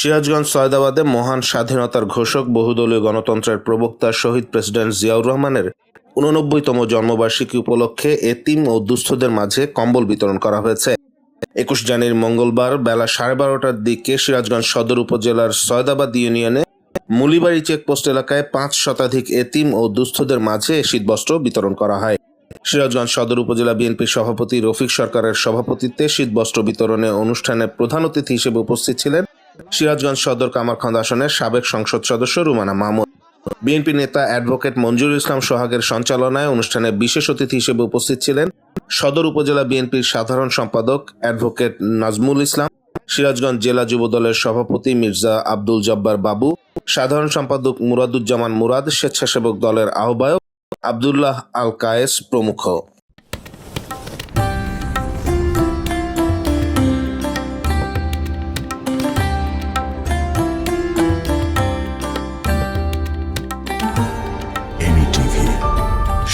সিরাজগঞ্জ, সয়দাবাদে মহান স্বাধীনতার ঘোষক, বহুদলীয় গণতন্ত্রের প্রবক্তা শহীদ প্রেসিডেন্ট জিয়াউর রহমানের উননব্বইতম জন্মবার্ষিকী উপলক্ষে এতিম ও দুস্থদের মাঝে কম্বল বিতরণ করা হয়েছে। একুশ জানুয়ারি মঙ্গলবার বেলা সাড়ে বারোটার দিকে সিরাজগঞ্জ সদর উপজেলার সয়দাবাদ ইউনিয়নে মুলিবাড়ি চেকপোস্ট এলাকায় পাঁচ শতাধিক এতিম ও দুস্থদের মাঝে শীতবস্ত্র বিতরণ করা হয়। সিরাজগঞ্জ সদর উপজেলা বিএনপির সভাপতি রফিক সরকারের সভাপতিত্বে শীতবস্ত্র বিতরণে অনুষ্ঠানে প্রধান অতিথি হিসেবে উপস্থিত ছিলেন সিরাজগঞ্জ সদর কামারখন্দ আসনের সাবেক সংসদ সদস্য রুমানা মাহমুদ বিএনপি নেতা অ্যাডভোকেট মঞ্জুর ইসলাম সোহাগের সঞ্চালনায় অনুষ্ঠানে বিশেষ অতিথি হিসেবে উপস্থিত ছিলেন সদর উপজেলা বিএনপির সাধারণ সম্পাদক অ্যাডভোকেট নাজমুল ইসলাম, সিরাজগঞ্জ জেলা যুবদলের সভাপতি মির্জা আব্দুল জব্বার বাবু, সাধারণ সম্পাদক মুরাদুজ্জামান মুরাদ, স্বেচ্ছাসেবক দলের আহ্বায়ক আবদুল্লাহ আল কায়েস প্রমুখ।